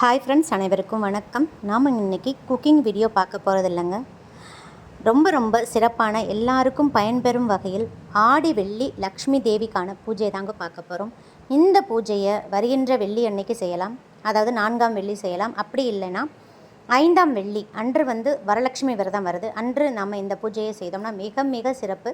Hi friends அனைவருக்கும் வணக்கம். நாம் இன்னைக்கு குக்கிங் வீடியோ பார்க்க போகிறது இல்லைங்க. ரொம்ப ரொம்ப சிறப்பான எல்லாருக்கும் பயன்பெறும் வகையில் ஆடி வெள்ளி லக்ஷ்மி தேவிக்கான பூஜையை தாங்க பார்க்க போகிறோம் இந்த பூஜையை வருகின்ற வெள்ளி அன்னைக்கு செய்யலாம். அதாவது நான்காம் வெள்ளி செய்யலாம். அப்படி இல்லைன்னா ஐந்தாம் வெள்ளி அன்று வந்து வரலட்சுமி விரதம் வருது. அன்று நம்ம இந்த பூஜையை செய்தோம்னா மிக மிக சிறப்பு.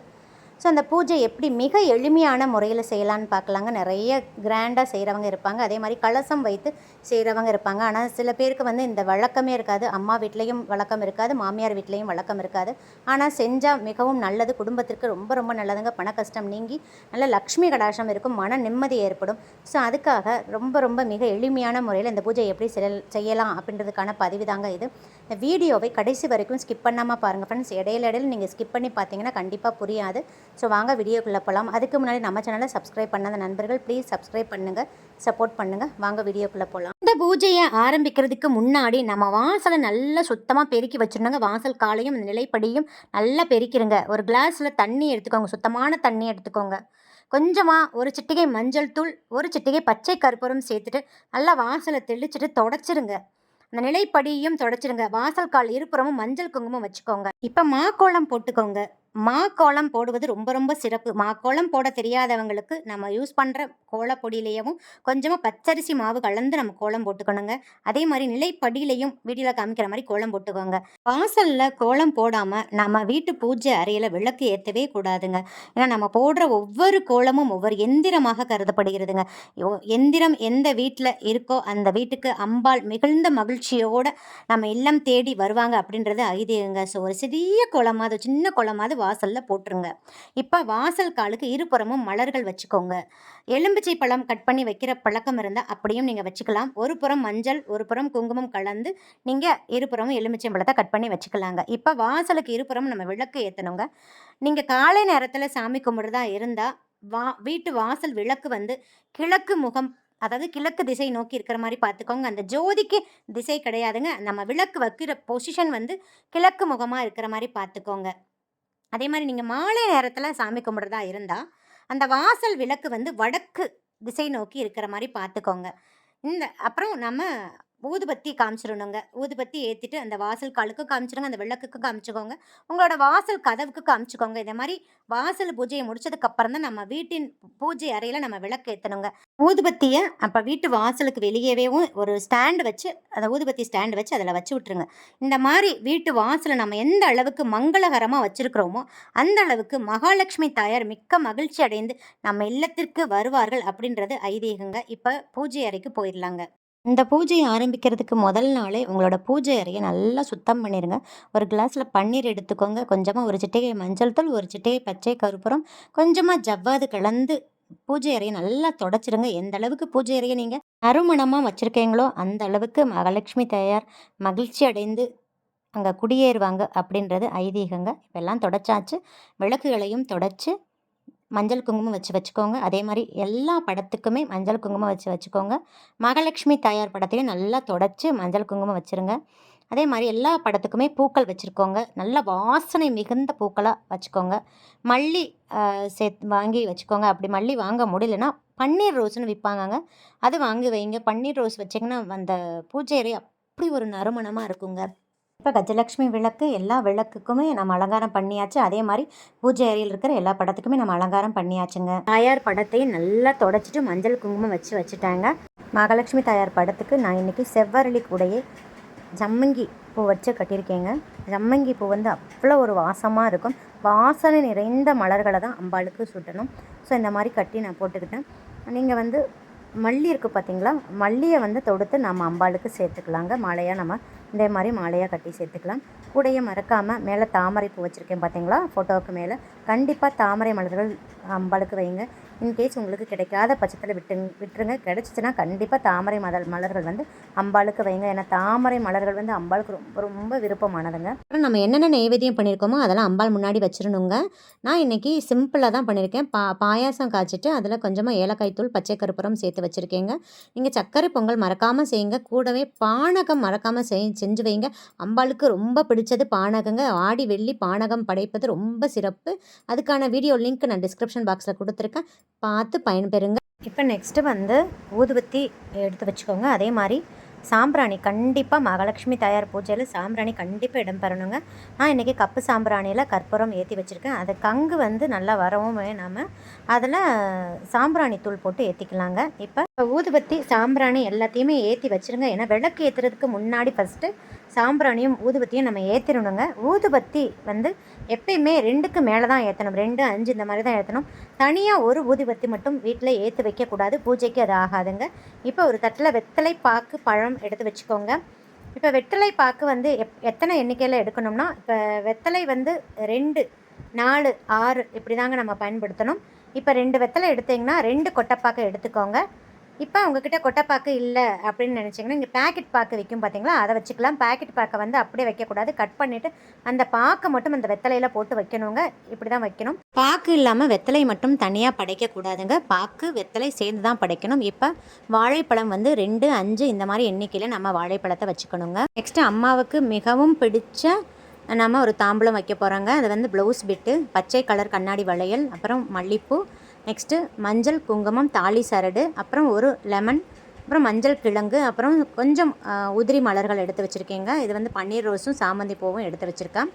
ஸோ அந்த பூஜை எப்படி மிக எளிமையான முறையில் செய்யலான்னு பார்க்கலாங்க. நிறைய கிராண்டாக செய்கிறவங்க இருப்பாங்க. அதே மாதிரி கலசம் வைத்து செய்கிறவங்க இருப்பாங்க. ஆனால் சில பேருக்கு வந்து இந்த வழக்கமே இருக்காது. அம்மா வீட்லேயும் வழக்கம் இருக்காது. மாமியார் வீட்லேயும் வழக்கம் இருக்காது. ஆனால் செஞ்சால் மிகவும் நல்லது. குடும்பத்திற்கு ரொம்ப ரொம்ப நல்லதுங்க. பண கஷ்டம் நீங்கி நல்ல லக்ஷ்மி கடாசம் இருக்கும். மன நிம்மதி ஏற்படும். ஸோ அதுக்காக ரொம்ப ரொம்ப மிக எளிமையான முறையில் இந்த பூஜை எப்படி செல் செய்யலாம் அப்படின்றதுக்கான பதிவு தாங்க இது. இந்த வீடியோவை கடைசி வரைக்கும் ஸ்கிப் பண்ணாமல் பாருங்கள் ஃப்ரெண்ட்ஸ் இடையில இடையில நீங்கள் ஸ்கிப் பண்ணி பார்த்தீங்கன்னா கண்டிப்பாக புரியாது. ஸோ வாங்க வீடியோக்குள்ளே போகலாம் அதுக்கு முன்னாடி நம்ம சேனலை சப்ஸ்கிரைப் பண்ணாத நண்பர்கள் ப்ளீஸ் சப்ஸ்கிரைப் பண்ணுங்கள் சப்போர்ட் பண்ணுங்கள் வாங்க வீடியோக்குள்ளே போகலாம் இந்த பூஜையை ஆரம்பிக்கிறதுக்கு முன்னாடி நம்ம வாசலை நல்லா சுத்தமாக பெருக்கி வச்சுருந்தாங்க வாசல் காலையும் நிலைப்படியும் நல்லா பெருக்கிருங்க. ஒரு கிளாஸில் தண்ணி எடுத்துக்கோங்க. சுத்தமான தண்ணி எடுத்துக்கோங்க. கொஞ்சமாக ஒரு சிட்டிகை மஞ்சள் தூள் ஒரு சிட்டிகை பச்சை கற்பூரம் சேர்த்துட்டு நல்லா வாசலை தெளிச்சிட்டு தொடச்சிருங்க. அந்த நிலைப்படியும் தொடச்சிருங்க. வாசல் கால் இருபுறமும் மஞ்சள் குங்குமம் வச்சுக்கோங்க. இப்போ மாக்கோளம் போட்டுக்கோங்க. மா கோலம் போடுவது ரொம்ப ரொம்ப சிறப்பு. மா கோலம் போட தெரியாதவங்களுக்கு நம்ம யூஸ் பண்ணுற கோலப்பொடியிலையும் கொஞ்சமாக பச்சரிசி மாவு கலந்து நம்ம கோலம் போட்டுக்கணுங்க. அதே மாதிரி நிலைப்படியிலையும் வீட்டில் காமிக்கிற மாதிரி கோலம் போட்டுக்கோங்க. வாசலில் கோலம் போடாமல் நம்ம வீட்டு பூஜை அறையில் விளக்கு ஏற்றவே கூடாதுங்க. ஏன்னா நம்ம போடுற ஒவ்வொரு கோலமும் ஒவ்வொரு எந்திரமாக கருதப்படுகிறதுங்க. எந்திரம் எந்த வீட்டில் இருக்கோ அந்த வீட்டுக்கு அம்பாள் மிகுந்த மகிழ்ச்சியோடு நம்ம இல்லம் தேடி வருவாங்க அப்படின்றது ஐதீகங்க. ஸோ ஒரு சிறிய கோலமாவது சின்ன கோலமாவது வாசலில் போட்டுருங்க. இப்போ வாசல் காலுக்கு இருபுறமும் மலர்கள் வச்சுக்கோங்க. எலும்பிச்சை பழம் கட் பண்ணி வைக்கிற பழக்கம் இருந்தால் அப்படியும் நீங்கள் வச்சுக்கலாம். ஒரு புறம் மஞ்சள் ஒரு புறம் குங்குமம் கலந்து நீங்கள் இருபுறமும் எலுமிச்சை பழத்தை கட் பண்ணி வச்சுக்கலாங்க. இப்போ வாசலுக்கு இருபுறம் நம்ம விளக்கு ஏற்றணுங்க நீங்கள் காலை நேரத்தில் சாமி கும்பிடுறதா இருந்தால் வா வீட்டு வாசல் விளக்கு வந்து கிழக்கு முகம் அதாவது கிழக்கு திசை நோக்கி இருக்கிற மாதிரி பார்த்துக்கோங்க அந்த ஜோதிக்கு திசை கிடையாதுங்க. நம்ம விளக்கு வைக்கிற பொசிஷன் வந்து கிழக்கு முகமாக இருக்கிற மாதிரி பார்த்துக்கோங்க அதே மாதிரி நீங்கள் மாலை நேரத்தில் சாமி கும்பிட்றதா இருந்தால் அந்த வாசல் விளக்கு வந்து வடக்கு திசை நோக்கி இருக்கிற மாதிரி பார்த்துக்கோங்க இந்த அப்புறம் நம்ம ஊதுபத்தி காமிச்சிடணுங்க ஊதுபத்தி ஏற்றிட்டு அந்த வாசல் காலுக்கு காமிச்சிடுங்க அந்த விளக்குக்கு காமிச்சுக்கோங்க. உங்களோட வாசல் கதவுக்கு காமிச்சுக்கோங்க. இந்த மாதிரி வாசல் பூஜையை முடிச்சதுக்கப்புறம் தான் நம்ம வீட்டின் பூஜை அறையில் நம்ம விளக்கு ஏற்றணுங்க ஊதுபத்தியை அப்போ வீட்டு வாசலுக்கு வெளியவேவும் ஒரு ஸ்டாண்டு வச்சு அந்த ஊதுபத்தி ஸ்டாண்டு வச்சு அதில் வச்சு விட்ருங்க இந்த மாதிரி வீட்டு வாசலை நம்ம எந்த அளவுக்கு மங்களகரமாக வச்சுருக்கிறோமோ அந்த அளவுக்கு மகாலட்சுமி தாயார் மிக்க மகிழ்ச்சி அடைந்து நம்ம இல்லத்திற்கு வருவார்கள் அப்படின்றது ஐதீகங்க. இப்போ பூஜை அறைக்கு போயிடலாங்க இந்த பூஜையை ஆரம்பிக்கிறதுக்கு முதல் நாளே உங்களோட பூஜை அறையை நல்லா சுத்தம் பண்ணிடுங்க ஒரு கிளாஸில் பன்னீர் எடுத்துக்கோங்க. கொஞ்சமாக ஒரு சிட்டிகை மஞ்சள் தூள் ஒரு சிட்டிகை பச்சை கருப்புறம் கொஞ்சமாக ஜவ்வாது கலந்து பூஜை அறையை நல்லா தொடச்சிடுங்க எந்த அளவுக்கு பூஜை அறையை நீங்கள் நறுமணமாக வச்சுருக்கீங்களோ அந்த அளவுக்கு மகாலட்சுமி தயார் மகிழ்ச்சி அடைந்து அங்கே குடியேறுவாங்க அப்படின்றது ஐதீகங்க. இப்பெல்லாம் தொடச்சாச்சு. விளக்குகளையும் தொடச்சி மஞ்சள் குங்குமம் வச்சு வச்சுக்கோங்க. அதே மாதிரி எல்லா படத்துக்குமே மஞ்சள் குங்குமம் வச்சு வச்சுக்கோங்க. மகாலட்சுமி தாயார் படத்தையும் நல்லா தொடச்சி மஞ்சள் குங்குமம் வச்சுருங்க. அதே மாதிரி எல்லா படத்துக்குமே பூக்கள் வச்சுருக்கோங்க. நல்ல வாசனை மிகுந்த பூக்களாக வச்சுக்கோங்க. மல்லி சே சேர்த்து வாங்கி வச்சுக்கோங்க. அப்படி மல்லி வாங்க முடியலன்னா பன்னீர் ரோஸ்னு விற்பாங்கங்க அது வாங்கி வைங்க. பன்னீர் ரோஸ் வச்சிங்கன்னா அந்த பூஜை அப்படி ஒரு நறுமணமாக இருக்குங்க. இப்போ கஜலட்சுமி விளக்கு எல்லா விளக்குக்குமே நம்ம அலங்காரம் பண்ணியாச்சு. அதே மாதிரி பூஜை அறையில் இருக்கிற எல்லா படத்துக்குமே நம்ம அலங்காரம் பண்ணியாச்சுங்க. தாயார் படத்தையும் நல்லா தொடச்சிட்டு மஞ்சள் குங்குமம் வச்சு வச்சுட்டாங்க. மகாலட்சுமி தாயார் படத்துக்கு நான் இன்னைக்கு செவ்வரளி கூடையே ஜம்மங்கி பூ வச்சு கட்டியிருக்கேங்க. ஜம்மங்கி பூ வந்து அவ்வளோ ஒரு வாசமாக இருக்கும். வாசனை நிறைந்த மலர்களை தான் அம்பாளுக்கு சுட்டணும். ஸோ இந்த மாதிரி கட்டி நான் போட்டுக்கிட்டேன். நீங்கள் வந்து மல்லி இருக்குது பார்த்தீங்களா? மல்லியை வந்து தொடுத்து நம்ம அம்பாளுக்கு சேர்த்துக்கலாங்க. மாலையாக நம்ம இதே மாதிரி மாலையாக கட்டி சேர்த்துக்கலாம். கூடையை மறக்காமல் மேலே தாமரை பூ வச்சுருக்கேன் பார்த்தீங்களா ஃபோட்டோவுக்கு மேலே. கண்டிப்பாக தாமரை மலர்கள் அம்பாளுக்கு வைங்க. இன்கேஸ் உங்களுக்கு கிடைக்காத பட்சத்தில் விட்டு விட்டுருங்க. கிடைச்சிச்சின்னா கண்டிப்பாக தாமரை மலர் மலர்கள் வந்து அம்பாளுக்கு வைங்க. ஏன்னா தாமரை மலர்கள் வந்து அம்பாளுக்கு ரொம்ப ரொம்ப விருப்பமானதுங்க. அப்புறம் நம்ம என்னென்ன நைவேத்தியம் பண்ணியிருக்கோமோ அதெல்லாம் அம்பாள் முன்னாடி வச்சிடணுங்க நான் இன்னைக்கு சிம்பிளாக தான் பண்ணியிருக்கேன் பா பாயாசம் காய்ச்சிட்டு அதில் கொஞ்சமாக ஏலக்காய் தூள் பச்சை கருப்புரம் சேர்த்து வச்சுருக்கேங்க. நீங்கள் சர்க்கரை பொங்கல் மறக்காமல் செய்யுங்க. கூடவே பானகம் மறக்காமல் செஞ்சு செஞ்சு வைங்க அம்பாளுக்கு ரொம்ப பிடிச்சது பானகங்க. ஆடி வெள்ளி பானகம் படைப்பது ரொம்ப சிறப்பு. அதுக்கான வீடியோ லிங்க் நான் டிஸ்கிரிப்ஷன் பாக்ஸில் கொடுத்துருக்கேன். பார்த்து பயன்பெறுங்க. இப்போ நெக்ஸ்ட்டு வந்து ஊதுபத்தி எடுத்து வச்சுக்கோங்க. அதே மாதிரி சாம்பிராணி கண்டிப்பாக மகாலட்சுமி தயார் பூஜையில் சாம்பிராணி கண்டிப்பாக இடம் பெறணுங்க. நான் இன்றைக்கி கப்பு சாம்பிராணியில் கற்பூரம் ஏற்றி வச்சுருக்கேன். அது கங்கு வந்து நல்லா வரவும் நாம் அதில் சாம்பிராணி தூள் போட்டு ஏற்றிக்கலாங்க இப்போ ஊதுபத்தி சாம்பிராணி எல்லாத்தையுமே ஏற்றி வச்சுருங்க. ஏன்னா விளக்கு ஏற்றுறதுக்கு முன்னாடி ஃபஸ்ட்டு சாம்பிராணியும் ஊதுபத்தியும் நம்ம ஏற்றிடணுங்க ஊதுபத்தி வந்து எப்பயுமே ரெண்டுக்கு மேலே தான் ஏற்றணும் ரெண்டு அஞ்சு இந்த மாதிரி தான் ஏற்றணும் தனியாக ஒரு ஊதுபத்தி மட்டும் வீட்டில் ஏற்றி வைக்கக்கூடாது. பூஜைக்கு அது ஆகாதுங்க. இப்போ ஒரு தட்டில் வெத்தலை பாக்கு பழம் எடுத்து வச்சுக்கோங்க. இப்போ வெத்தலை பாக்கு வந்து எப் எத்தனை எண்ணிக்கையில் எடுக்கணும்னா இப்போ வெத்தலை வந்து ரெண்டு நாலு ஆறு இப்படி தாங்க நம்ம பயன்படுத்தணும். இப்போ ரெண்டு வெத்தலை எடுத்தீங்கன்னா ரெண்டு கொட்டைப்பாக்கை எடுத்துக்கோங்க. இப்போ உங்ககிட்ட கொட்டைப்பாக்கு இல்லை அப்படின்னு நினச்சிங்கன்னா இங்கே பேக்கெட் பாக்கு விற்கும் பார்த்தீங்களா அதை வச்சுக்கலாம். பேக்கெட் பாக்கை வந்து அப்படியே வைக்கக்கூடாது. கட் பண்ணிவிட்டு அந்த பாக்கை மட்டும் அந்த வெத்தலையில் போட்டு வைக்கணுங்க. இப்படி தான் வைக்கணும். பாக்கு இல்லாமல் வெத்தலை மட்டும் தனியாக படைக்கக்கூடாதுங்க. பாக்கு வெத்தலை சேர்ந்து தான் படைக்கணும். இப்போ வாழைப்பழம் வந்து ரெண்டு அஞ்சு இந்த மாதிரி எண்ணிக்கையில் நம்ம வாழைப்பழத்தை வச்சுக்கணுங்க. நெக்ஸ்ட்டு அம்மாவுக்கு மிகவும் பிடிச்ச நம்ம ஒரு தாம்பூலம் வைக்க போகிறோங்க அது வந்து ப்ளவுஸ் பிட்டு பச்சை கலர் கண்ணாடி வளையல் அப்புறம் மல்லிப்பூ நெக்ஸ்ட்டு மஞ்சள் குங்குமம் தாலி சரடு அப்புறம் ஒரு லெமன் அப்புறம் மஞ்சள் கிழங்கு அப்புறம் கொஞ்சம் உதிரி மலர்கள் எடுத்து வச்சுருக்கேங்க. இது வந்து பன்னீர் ரோஸும் சாமந்தி பூவும் எடுத்து வச்சுருக்கேன்.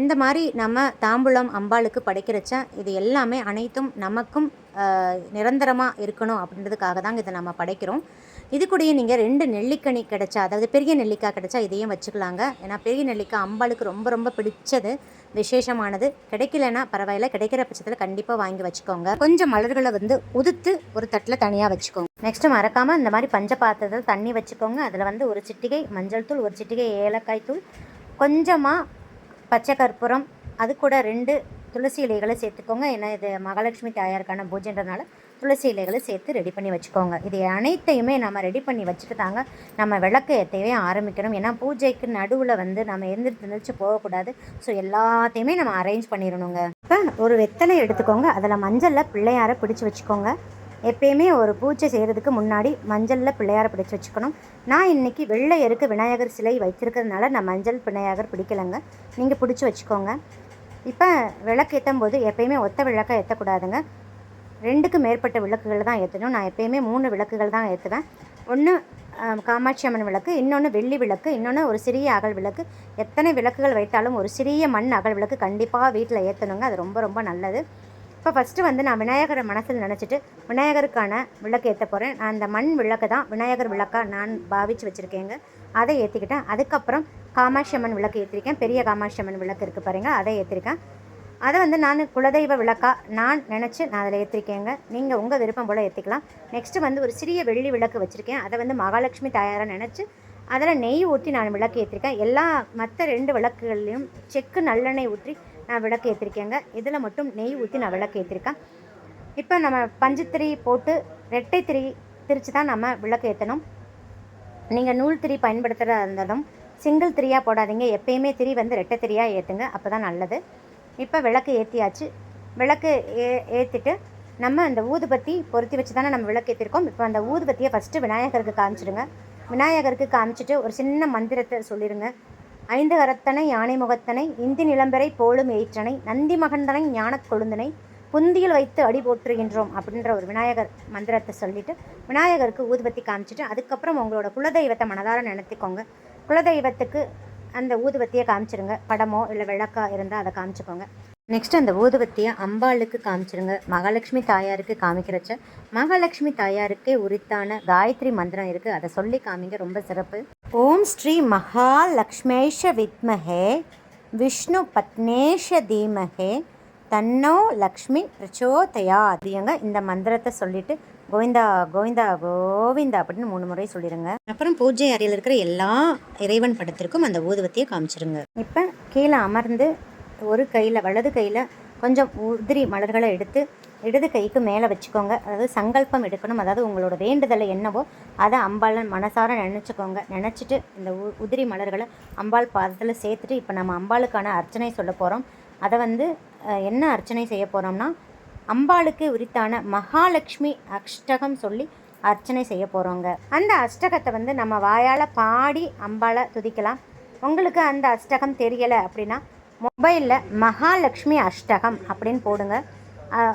இந்த மாதிரி நம்ம தாம்பூலம் அம்பாளுக்கு படைக்கிறச்ச இது எல்லாமே அனைத்தும் நமக்கும் நிரந்தரமாக இருக்கணும் அப்படின்றதுக்காக தாங்க இதை நம்ம படைக்கிறோம். இது கூடயே நீங்கள் ரெண்டு நெல்லிக்கனி கிடச்சா அதாவது பெரிய நெல்லிக்காய் கிடைச்சா இதையும் வச்சுக்கலாங்க. ஏன்னா பெரிய நெல்லிக்காய் அம்பாளுக்கு ரொம்ப ரொம்ப பிடிச்சது. விசேஷமானது. கிடைக்கலனா பரவாயில்ல கிடைக்கிற பட்சத்தில் கண்டிப்பாக வாங்கி வச்சுக்கோங்க. கொஞ்சம் மலர்களை வந்து உதுத்து ஒரு தட்டில் தனியாக வச்சுக்கோங்க. நெக்ஸ்ட்டு மறக்காமல் இந்த மாதிரி பஞ்ச பாத்திரத்தில் தண்ணி வச்சுக்கோங்க. அதில் வந்து ஒரு சிட்டிகை மஞ்சள் தூள் ஒரு சிட்டிகை ஏலக்காய் தூள் கொஞ்சமாக பச்சை கற்பூரம் அது கூட ரெண்டு துளசி இலைகளை சேர்த்துக்கோங்க. ஏன்னா இது மகாலட்சுமி தாயாருக்கான பூஜைன்றதுனால துளசி இலைகளை சேர்த்து ரெடி பண்ணி வச்சுக்கோங்க. இது அனைத்தையுமே நம்ம ரெடி பண்ணி வச்சுட்டு தாங்க நம்ம விளக்கு ஏற்றவே ஆரம்பிக்கணும். ஏன்னா பூஜைக்கு நடுவில் வந்து நம்ம எந்திரிச்சு எந்திரிச்சு போகக்கூடாது. ஸோ எல்லாத்தையுமே நம்ம அரேஞ்ச் பண்ணிடணுங்க. இப்போ ஒரு வெத்தலை எடுத்துக்கோங்க. அதில் மஞ்சளில் பிள்ளையாரை பிடிச்சி வச்சுக்கோங்க. எப்பயுமே ஒரு பூஜை செய்கிறதுக்கு முன்னாடி மஞ்சளில் பிள்ளையாரை பிடிச்சி வச்சுக்கணும். நான் இன்றைக்கி வெள்ளை எருக்கு விநாயகர் சிலை வைத்திருக்கிறதுனால நான் மஞ்சள் விநாயகர் பிடிக்கலைங்க. நீங்கள் பிடிச்சி வச்சுக்கோங்க. இப்போ விளக்கு ஏற்றும் போது எப்பயுமே ஒத்த விளக்கை ஏற்றக்கூடாதுங்க ரெண்டுக்கு மேற்பட்ட விளக்குகள் தான் ஏற்றணும். நான் எப்பயுமே மூணு விளக்குகள் தான் ஏற்றுவேன். ஒன்று காமாட்சி அம்மன் விளக்கு இன்னொன்று வெள்ளி விளக்கு இன்னொன்று ஒரு சிறிய அகல் விளக்கு. எத்தனை விளக்குகள் வைத்தாலும் ஒரு சிறிய மண் அகல் விளக்கு கண்டிப்பாக வீட்டில் ஏற்றணுங்க அது ரொம்ப ரொம்ப நல்லது. இப்போ ஃபஸ்ட்டு வந்து நான் விநாயகரை மனசில் நினச்சிட்டு விநாயகருக்கான விளக்கு ஏற்ற போகிறேன் நான் அந்த மண் விளக்கு தான் விநாயகர் விளக்காக நான் பாவித்து வச்சுருக்கேங்க. அதை ஏற்றிக்கிட்டேன் அதுக்கப்புறம் காமாட்சி அம்மன் விளக்கு ஏற்றிருக்கேன் பெரிய காமாட்சி அம்மன் விளக்கு இருக்குது பாருங்க. அதை ஏற்றிருக்கேன் அதை வந்து நான் குலதெய்வ விளக்காக நான் நினச்சி நான் அதில் ஏற்றிருக்கேங்க நீங்கள் உங்கள் விருப்பம் போல் ஏற்றிக்கலாம் நெக்ஸ்ட்டு வந்து ஒரு சிறிய வெள்ளி விளக்கு வச்சுருக்கேன். அதை வந்து மகாலட்சுமி தயாராக நினச்சி அதில் நெய் ஊற்றி நான் விளக்கு ஏற்றிருக்கேன் எல்லா மற்ற ரெண்டு விளக்குகள்லையும் செக்கு நல்லெண்ணெய் ஊற்றி நான் விளக்கு ஏற்றிருக்கேங்க இதில் மட்டும் நெய் ஊற்றி நான் விளக்கு ஏற்றிருக்கேன் இப்போ நம்ம பஞ்சுத்திரி போட்டு ரெட்டை திரி திரித்து தான் நம்ம விளக்கு ஏற்றணும் நீங்கள் நூல் திரி பயன்படுத்துகிறதா இருந்தாலும் சிங்கிள் திரியாக போடாதீங்க. எப்பயுமே திரி வந்து ரெட்டை திரியாக ஏற்றுங்க அப்போ தான் நல்லது. இப்போ விளக்கு ஏற்றியாச்சு விளக்கு ஏ ஏற்றிட்டு நம்ம அந்த ஊதுபத்தி பொருத்தி வச்சு தானே நம்ம விளக்கு ஏற்றிருக்கோம் இப்போ அந்த ஊதுபத்தியை ஃபஸ்ட்டு விநாயகருக்கு காமிச்சிடுங்க. விநாயகருக்கு காமிச்சிட்டு ஒரு சின்ன மந்திரத்தை சொல்லிடுங்க ஐந்து கரத்தனை யானை முகத்தனை இந்தி நிலம்பரை போலும் ஏற்றனை நந்தி மகந்தனை ஞானக் கொழுந்தனை புந்தியில் வைத்து அடி போற்றுகின்றோம் அப்படின்ற ஒரு விநாயகர் மந்திரத்தை சொல்லிவிட்டு விநாயகருக்கு ஊதுபத்தி காமிச்சிட்டு அதுக்கப்புறம் உங்களோட குலதெய்வத்தை மனதார நினைத்துக்கோங்க. குலதெய்வத்துக்கு அந்த ஊதுபத்தியை காமிச்சிருங்க. படமோ இல்லை விளக்கா இருந்தால் அதை காமிச்சுக்கோங்க. நெக்ஸ்ட் அந்த ஊதுபத்தியை அம்பாளுக்கு காமிச்சிருங்க. மகாலட்சுமி தாயாருக்கு காமிக்கிறச்ச மகாலட்சுமி தாயாருக்கே உரித்தான காயத்ரி மந்திரம் இருக்குது அதை சொல்லி காமிங்க ரொம்ப சிறப்பு. ஓம் ஸ்ரீ மகாலக்ஷ்மேஷ வித்மஹே விஷ்ணு பத்னேஷ தீமஹே தன்னோ லக்ஷ்மி பிரச்சோதயா அதிகங்க இந்த மந்திரத்தை சொல்லிட்டு கோவிந்தா கோவிந்தா கோவிந்தா அப்படின்னு மூணு முறை சொல்லிடுங்க அப்புறம் பூஜை அறையில் இருக்கிற எல்லா இறைவன் படத்திற்கும் அந்த ஊதுவத்தியை காமிச்சிருங்க. இப்போ கீழே அமர்ந்து ஒரு கையில் வலது கையில் கொஞ்சம் உதிரி மலர்களை எடுத்து இடது கைக்கு மேலே வச்சுக்கோங்க. அதாவது சங்கல்பம் எடுக்கணும். அதாவது உங்களோட வேண்டுதலை என்னவோ அதை அம்பாள் மனசார நினச்சிக்கோங்க. நினச்சிட்டு இந்த உ- உதிரி மலர்களை அம்பாள் பாதத்தில் சேர்த்துட்டு இப்போ நம்ம அம்பாளுக்கான அர்ச்சனை சொல்ல போகிறோம் அதை வந்து என்ன அர்ச்சனை செய்ய போகிறோம்னா அம்பாளுக்கு உரித்தான மகாலட்சுமி அஷ்டகம் சொல்லி அர்ச்சனை செய்ய போகிறோங்க அந்த அஷ்டகத்தை வந்து நம்ம வாயால் பாடி அம்பாளை துதிக்கலாம். உங்களுக்கு அந்த அஷ்டகம் தெரியலை அப்படின்னா மொபைலில் மகாலட்சுமி அஷ்டகம் அப்படின்னு போடுங்க.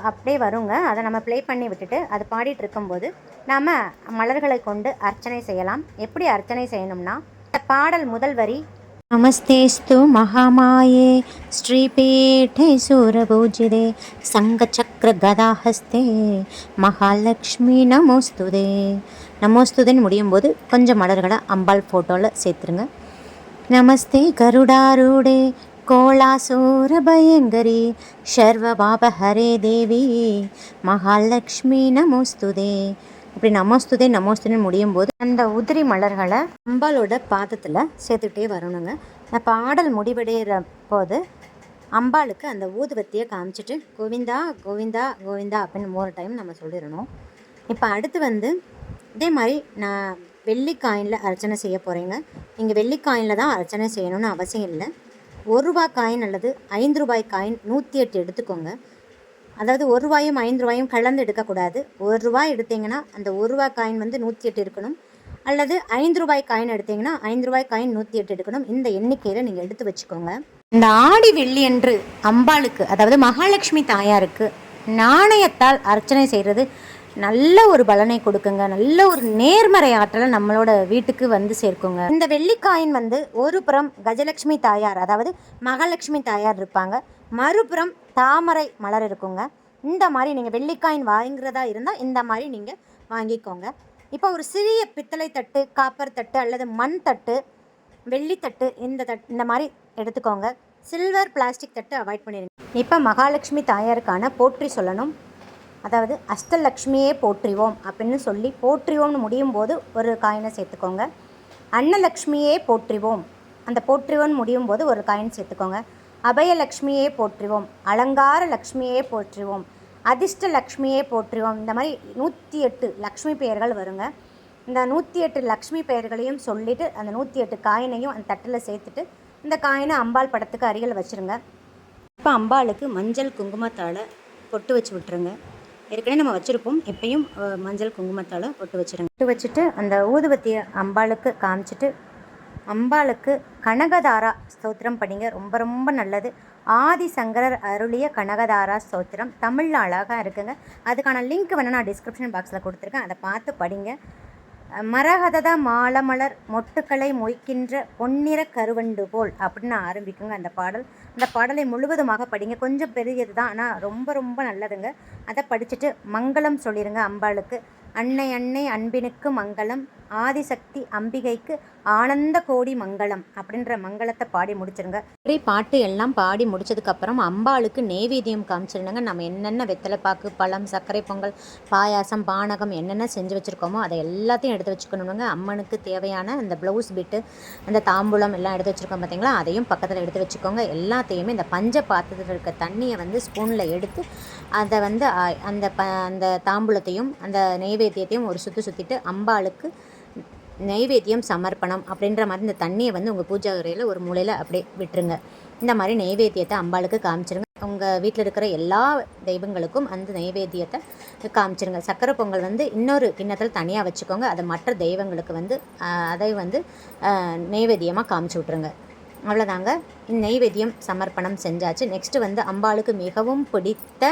அப்படியே வருங்க. அதை நம்ம ப்ளே பண்ணி விட்டுட்டு அது பாடிட்டு இருக்கும்போது நாம் மலர்களை கொண்டு அர்ச்சனை செய்யலாம். எப்படி அர்ச்சனை செய்யணும்னா இந்த பாடல் முதல் வரி नमस्तेस्तु மகாமாயே श्रीपीठे सूरपूजिते சங்கச்சக்கர கதாஹஸ்தே மகாலட்சுமி நமோஸ்துதே நமோஸ்துதேன்னு முடியும் போது கொஞ்சம் மலர்களை அம்பாள் ஃபோட்டோவில் சேர்த்துருங்க. நமஸ்தே கருடாரூடே கோலாசூரபயங்கரி சர்வபாபஹரே தேவி மகாலட்சுமி நமோஸ்துதே. அப்படி நமோஸ்துதே நமோஸ்துன்னு முடியும் போது அந்த உதிரி மலர்களை அம்பாளோட பாதத்தில் சேர்த்துக்கிட்டே வரணுங்க. அந்த பாடல் முடிவடைகிற போது அம்பாளுக்கு அந்த ஊதுவத்தியை காமிச்சிட்டு கோவிந்தா கோவிந்தா கோவிந்தா அப்படின்னு மூணு டைம் நம்ம சொல்லிடணும். இப்போ அடுத்து வந்து இதே மாதிரி நான் வெள்ளி காயினில் அர்ச்சனை செய்ய போகிறேங்க நீங்கள் வெள்ளி காயினில் தான் அர்ச்சனை செய்யணும்னு அவசியம் இல்லை. ஒரு ரூபாய் காயின் அல்லது ஐந்து ரூபாய் காயின் நூற்றி எட்டு எடுத்துக்கோங்க. அதாவது ஒரு ரூபாயும் ஐந்து ரூபாயும் கலந்து எடுக்கக்கூடாது. ஒரு ரூபாய் எடுத்தீங்கன்னா அந்த ஒரு ரூபாய் காயின் வந்து நூற்றி எட்டு இருக்கணும். அல்லது ஐந்து ரூபாய் காயின் எடுத்தீங்கன்னா ஐந்து ரூபாய் காயின் நூற்றி எட்டு எடுக்கணும். இந்த எண்ணிக்கையில் நீங்கள் எடுத்து வச்சுக்கோங்க. இந்த ஆடி வெள்ளி என்று அம்பாளுக்கு அதாவது மகாலட்சுமி தாயாருக்கு நாணயத்தால் அர்ச்சனை செய்கிறது நல்ல ஒரு பலனை கொடுக்குங்க. நல்ல ஒரு நேர்மறை ஆற்றலை நம்மளோட வீட்டுக்கு வந்து சேர்க்குங்க. இந்த வெள்ளிக்காயின் வந்து ஒரு புறம் கஜலட்சுமி தாயார் அதாவது மகாலட்சுமி தாயார் இருப்பாங்க. மறுபுறம் தாமரை மலர் இருக்குங்க. இந்த மாதிரி நீங்கள் வெள்ளிக்காயின் வாங்குறதா இருந்தால் இந்த மாதிரி நீங்கள் வாங்கிக்கோங்க. இப்போ ஒரு சிறிய பித்தளை தட்டு காப்பர் தட்டு அல்லது மண் தட்டு வெள்ளித்தட்டு இந்த தட் இந்த மாதிரி எடுத்துக்கோங்க. சில்வர் பிளாஸ்டிக் தட்டு அவாய்ட் பண்ணிடுங்க இப்போ மகாலட்சுமி தாயாருக்கான போற்றி சொல்லணும். அதாவது அஷ்டலக்ஷ்மியே போற்றிவோம் அப்படின்னு சொல்லி போற்றிவோம்னு முடியும் போது ஒரு காயினை சேர்த்துக்கோங்க. அன்னலக்ஷ்மியே போற்றிவோம். அந்த போற்றிவோம்னு முடியும் போது ஒரு காயின் சேர்த்துக்கோங்க. அபயலக்ஷ்மியே போற்றுவோம் அலங்கார லக்ஷ்மியே போற்றிவோம் அதிர்ஷ்ட லக்ஷ்மியே போற்றுவோம். இந்த மாதிரி நூற்றி எட்டு லக்ஷ்மி பெயர்கள் வருங்க. இந்த நூற்றி எட்டு லக்ஷ்மி பெயர்களையும் சொல்லிவிட்டு அந்த நூற்றி எட்டு காயினையும் அந்த தட்டில் சேர்த்துட்டு இந்த காயினை அம்பாள் படத்துக்கு அருகில் வச்சுருங்க. இப்போ அம்பாளுக்கு மஞ்சள் குங்குமத்தால் பொட்டு வச்சு விட்டுருங்க. ஏற்கனவே நம்ம வச்சுருப்போம் எப்பயும் மஞ்சள் குங்குமத்தால் பொட்டு வச்சுருங்க. பொட்டு வச்சுட்டு அந்த ஊதுபத்தியை அம்பாளுக்கு காமிச்சிட்டு அம்பாளுக்கு கனகதாரா ஸ்தோத்திரம் படிங்க. ரொம்ப ரொம்ப நல்லது. ஆதிசங்கரர் அருளிய கனகதாரா ஸ்தோத்திரம் தமிழில் அழகாக இருக்குங்க. அதுக்கான லிங்க் வேணால் நான் டிஸ்கிரிப்ஷன் பாக்ஸில் கொடுத்துருக்கேன். அதை பார்த்து படிங்க. மரகததா மாலமலர் மொட்டுக்களை மொய்க்கின்ற பொன்னிற கருவண்டு போல் அப்படின்னு ஆரம்பிக்குங்க அந்த பாடல். அந்த பாடலை முழுவதுமாக படிங்க. கொஞ்சம் பெரியது தான் ஆனால் ரொம்ப ரொம்ப நல்லதுங்க. அதை படிச்சுட்டு மங்களம் சொல்லிடுங்க அம்பாளுக்கு. அன்னை அன்னை அன்பினுக்கு மங்களம். ஆதிசக்தி அம்பிகைக்கு ஆனந்த கோடி மங்களம் அப்படின்ற மங்களத்தை பாடி முடிச்சிருங்க. இப்படி பாட்டு எல்லாம் பாடி முடிச்சதுக்கப்புறம் அம்பாளுக்கு நெய்வேத்தியம் காமிச்சிருந்தாங்க. நம்ம என்னென்ன வெத்தலை பாக்கு பழம் சர்க்கரை பொங்கல் பாயாசம் பானகம் என்னென்ன செஞ்சு வச்சுருக்கோமோ அதை எல்லாத்தையும் எடுத்து வச்சுக்கணுங்க. அம்மனுக்கு தேவையான அந்த ப்ளவுஸ் பிட்டு அந்த தாம்பூலம் எல்லாம் எடுத்து வச்சுருக்கோம் பார்த்தீங்களா அதையும் பக்கத்தில் எடுத்து வச்சுக்கோங்க. எல்லாத்தையுமே இந்த பஞ்ச பாத்திரத்தில் இருக்க தண்ணியை வந்து ஸ்பூனில் எடுத்து அதை வந்து அந்த ப அந்த தாம்பூலத்தையும் அந்த நெய்வேத்தியத்தையும் ஒரு சுற்றி சுற்றிட்டு அம்பாளுக்கு நெய்வேத்தியம் சமர்ப்பணம் அப்படின்ற மாதிரி இந்த தண்ணியை வந்து உங்கள் பூஜா அறையில் ஒரு மூலையில் அப்படியே விட்டுருங்க. இந்த மாதிரி நெய்வேத்தியத்தை அம்பாளுக்கு காமிச்சிருங்க. உங்கள் வீட்டில் இருக்கிற எல்லா தெய்வங்களுக்கும் அந்த நெய்வேத்தியத்தை காமிச்சிருங்க. சக்கரை பொங்கல் வந்து இன்னொரு கிண்ணத்தில் தனியாக வச்சுக்கோங்க. அதை மற்ற தெய்வங்களுக்கு வந்து அதை வந்து நைவேத்தியமாக காமிச்சு விட்ருங்க அவ்வளோதாங்க நெய்வேத்தியம் சமர்ப்பணம் செஞ்சாச்சு. நெக்ஸ்ட்டு வந்து அம்பாளுக்கு மிகவும் பிடித்த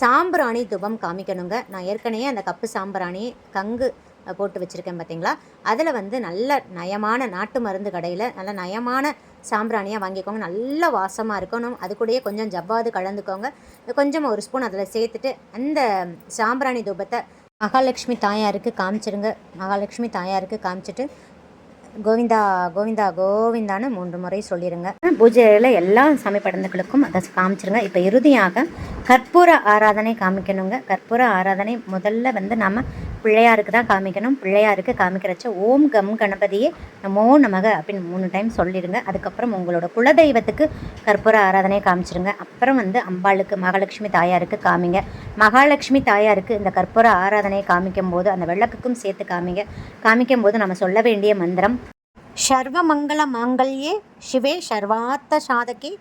சாம்பிராணி துபம் காமிக்கணுங்க. நான் ஏற்கனவே அந்த கப்பு சாம்பிராணி கங்கு போட்டு வச்சுருக்கேன் பார்த்தீங்களா அதில் வந்து நல்ல நயமான நாட்டு மருந்து கடையில் நல்ல நயமான சாம்பிராணியாக வாங்கிக்கோங்க. நல்ல வாசமாக இருக்கணும். அது கூடயே கொஞ்சம் ஜவ்வாது கலந்துக்கோங்க. கொஞ்சம் ஒரு ஸ்பூன் அதில் சேர்த்துட்டு அந்த சாம்பிராணி தூபத்தை மகாலட்சுமி தாயாருக்கு காமிச்சிருங்க. மகாலட்சுமி தாயாருக்கு காமிச்சிட்டு கோவிந்தா கோவிந்தா கோவிந்தான்னு மூன்று முறை சொல்லிடுங்க பூஜையில் எல்லா சாமி படந்துகளுக்கும் அதை காமிச்சிருங்க. இப்போ இறுதியாக கற்பூர ஆராதனை காமிக்கணுங்க. கற்பூர ஆராதனை முதல்ல வந்து நம்ம பிள்ளையாருக்கு தான் காமிக்கணும். பிள்ளையாருக்கு காமிக்கிறச்ச ஓம் கம் கணபதியே நமோ நமக அப்படின்னு மூணு டைம் சொல்லிடுங்க. அதுக்கப்புறம் உங்களோட குலதெய்வத்துக்கு கற்பூர ஆராதனை காமிச்சிருங்க. அப்புறம் வந்து அம்பாளுக்கு மகாலட்சுமி தாயாருக்கு காமிங்க. மகாலட்சுமி தாயாருக்கு இந்த கற்பூர ஆராதனை காமிக்கும் போது அந்த விளக்குக்கும் சேர்த்து காமிங்க. காமிக்கும் போது நம்ம சொல்ல வேண்டிய மந்திரம் சர்வமங்கள மாங்கல்யே சிவே சர்வார்த்த சாதகே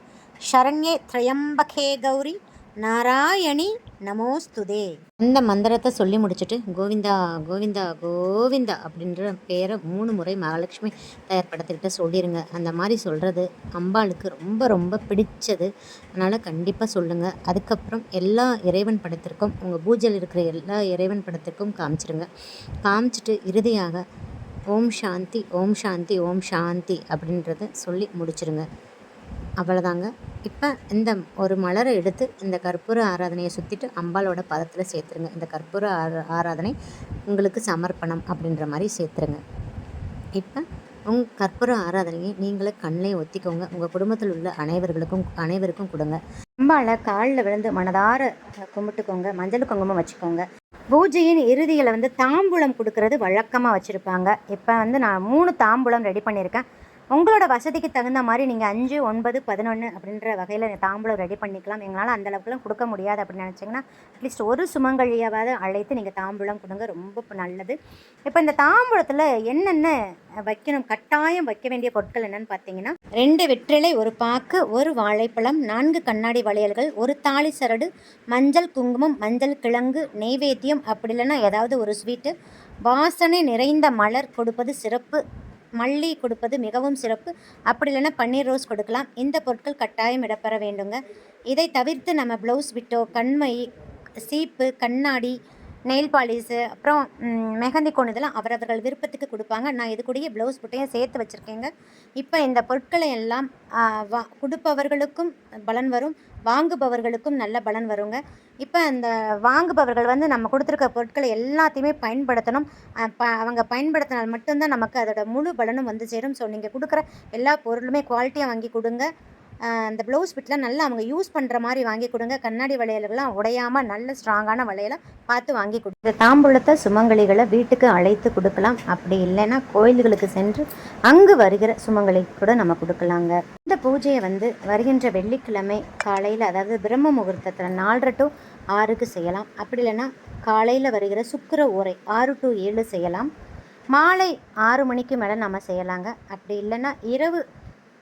சரண்யே திரையம்பகே கௌரி நாராயணி நமோஸ்துதே இந்த மந்திரத்தை சொல்லி முடிச்சுட்டு கோவிந்தா கோவிந்தா கோவிந்தா அப்படின்ற பேரை மூணு முறை மகாலட்சுமி தயார்படுத்திக்கிட்ட சொல்லிடுங்க அந்த மாதிரி சொல்கிறது அம்பாளுக்கு ரொம்ப ரொம்ப பிடிச்சது. அதனால் கண்டிப்பாக சொல்லுங்கள் அதுக்கப்புறம் எல்லா இறைவன் படத்திற்கும் உங்கள் பூஜையில் இருக்கிற எல்லா இறைவன் படத்திற்கும் காமிச்சிருங்க. காமிச்சிட்டு இறுதியாக ஓம் சாந்தி ஓம் சாந்தி ஓம் சாந்தி அப்படின்றத சொல்லி முடிச்சிருங்க. அவ்வளோதாங்க இப்போ இந்த ஒரு மலரை எடுத்து இந்த கற்பூர ஆராதனையை சுற்றிட்டு அம்பாளோட பதத்தில் சேர்த்துருங்க. இந்த கற்பூர ஆரா ஆராதனை உங்களுக்கு சமர்ப்பணம் அப்படின்ற மாதிரி சேர்த்துருங்க. இப்போ உங் கற்பூர ஆராதனையை நீங்களே கண்ணிலே ஒத்திக்கோங்க. உங்கள் குடும்பத்தில் உள்ள அனைவர்களுக்கும் அனைவருக்கும் கொடுங்க. அம்பாளை காலில் விழுந்து மனதார கும்பிட்டுக்கோங்க. மஞ்சள் குங்குமம் வச்சுக்கோங்க. பூஜையின் இறுதியில் வந்து தாம்பூலம் கொடுக்கறது வழக்கமாக வச்சுருப்பாங்க. இப்போ வந்து நான் மூணு தாம்பூலம் ரெடி பண்ணியிருக்கேன். உங்களோட வசதிக்கு தகுந்த மாதிரி நீங்கள் அஞ்சு ஒன்பது பதினொன்று அப்படின்ற வகையில் தாம்பூலம் ரெடி பண்ணிக்கலாம். எங்களால் அந்த அளவுக்குலாம் கொடுக்க முடியாது அப்படின்னு நினச்சிங்கன்னா அட்லீஸ்ட் ஒரு சுமங்கழியாவது அழைத்து நீங்கள் தாம்பூலம் கொடுங்க. ரொம்ப நல்லது. இப்போ இந்த தாம்பூலத்தில் என்னென்ன வைக்கணும் கட்டாயம் வைக்க வேண்டிய பொருட்கள் என்னென்னு பார்த்தீங்கன்னா ரெண்டு வெற்றிலை ஒரு பாக்கு ஒரு வாழைப்பழம் நான்கு கண்ணாடி வளையல்கள் ஒரு தாலி சரடு மஞ்சள் குங்குமம் மஞ்சள் கிழங்கு நெய்வேத்தியம் அப்படி இல்லைன்னா ஏதாவது ஒரு ஸ்வீட்டு வாசனை நிறைந்த மலர் கொடுப்பது சிறப்பு. மல்லி கொடுப்பது மிகவும் சிறப்பு. அப்படி இல்லைன்னா பன்னீர் ரோஸ் கொடுக்கலாம். இந்த பொருட்கள் கட்டாயம் இடப்பெற வேண்டுங்க. இதை தவிர்த்து நம்ம ப்ளவுஸ் விட்டோ கண்மை சீப்பு கண்ணாடி நெயில் பாலிஷு அப்புறம் மெஹந்தி கொண்டு இதெல்லாம் அவரவர்கள் விருப்பத்துக்கு கொடுப்பாங்க. நான் இது கூடயே ப்ளவுஸ் புட்டையும் சேர்த்து வச்சுருக்கேங்க. இப்போ இந்த பொருட்களை எல்லாம் வா கொடுப்பவர்களுக்கும் பலன் வரும். வாங்குபவர்களுக்கும் நல்ல பலன் வருங்க. இப்போ இந்த வாங்குபவர்கள் வந்து நம்ம கொடுத்துருக்க பொருட்களை எல்லாத்தையுமே பயன்படுத்தணும். ப அவங்க பயன்படுத்தினால் மட்டும்தான் நமக்கு அதோட முழு பலனும் வந்து சேரும். ஸோ நீங்கள் கொடுக்குற எல்லா பொருளுமே குவாலிட்டியாக வாங்கி கொடுங்க. அந்த ப்ளவுஸ் பிட்லாம் நல்லா அவங்க யூஸ் பண்ணுற மாதிரி வாங்கி கொடுங்க. கண்ணாடி வளையல்கள்லாம் உடையாமல் நல்ல ஸ்ட்ராங்கான வளையலை பார்த்து வாங்கி கொடுங்க. தாம்பூலத்தை சுமங்கலிகளை வீட்டுக்கு அழைத்து கொடுக்கலாம். அப்படி இல்லைன்னா கோயில்களுக்கு சென்று அங்கு வருகிற சுமங்கலி கூட நம்ம கொடுக்கலாங்க. இந்த பூஜையை வந்து வருகின்ற வெள்ளிக்கிழமை காலையில் அதாவது பிரம்ம முகூர்த்தத்தில் நாலரை டு ஆறுக்கு செய்யலாம். அப்படி இல்லைன்னா காலையில் வருகிற சுக்கர ஊரை ஆறு டு ஏழு செய்யலாம். மாலை ஆறு மணிக்கு மேலே நம்ம செய்யலாங்க. அப்படி இல்லைன்னா இரவு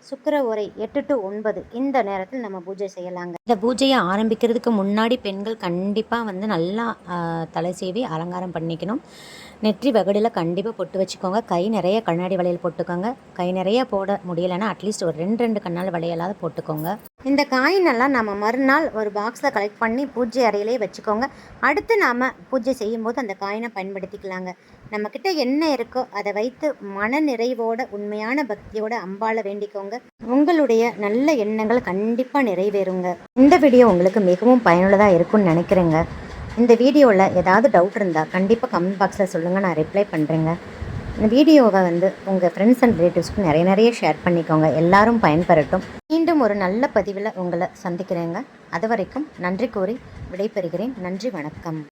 சுக்கர உரை எட்டு டு ஒன்பது. இந்த நேரத்தில் நம்ம பூஜை செய்யலாங்க. இந்த பூஜையை ஆரம்பிக்கிறதுக்கு முன்னாடி பெண்கள் கண்டிப்பாக வந்து நல்லா தலை சேவி அலங்காரம் பண்ணிக்கணும். நெற்றி வகடில் கண்டிப்பாக பொட்டு வச்சுக்கோங்க. கை நிறைய கண்ணாடி வளையல் போட்டுக்கோங்க. கை நிறைய போட முடியலைன்னா அட்லீஸ்ட் ஒரு ரெண்டு ரெண்டு கண்ணால் வளையலாவது போட்டுக்கோங்க. இந்த காயினெல்லாம் நம்ம மறுநாள் ஒரு பாக்ஸில் கலெக்ட் பண்ணி பூஜை அறையிலே வச்சுக்கோங்க. அடுத்து நாம் பூஜை செய்யும்போது அந்த காயினை பயன்படுத்திக்கலாங்க. நம்மக்கிட்ட என்ன இருக்கோ அதை வைத்து மன நிறைவோட உண்மையான பக்தியோட அம்பால வேண்டிக்கோங்க. உங்களுடைய நல்ல எண்ணங்கள் கண்டிப்பாக நிறைவேறுங்க. இந்த வீடியோ உங்களுக்கு மிகவும் பயனுள்ளதாக இருக்கும்னு நினைக்கிறேங்க. இந்த வீடியோவில் ஏதாவது டவுட் இருந்தால் கண்டிப்பாக கமெண்ட் பாக்ஸில் சொல்லுங்கள் நான் ரிப்ளை பண்ணுறேங்க இந்த வீடியோவை வந்து உங்கள் ஃப்ரெண்ட்ஸ் அண்ட் ரிலேட்டிவ்ஸ்க்கு நிறைய நிறைய ஷேர் பண்ணிக்கோங்க. எல்லாரும் பயன்பெறட்டும். மீண்டும் ஒரு நல்ல பதிவில் உங்களை சந்திக்கிறேங்க. அது வரைக்கும் நன்றி கூறி விடைபெறுகிறேன். நன்றி வணக்கம்.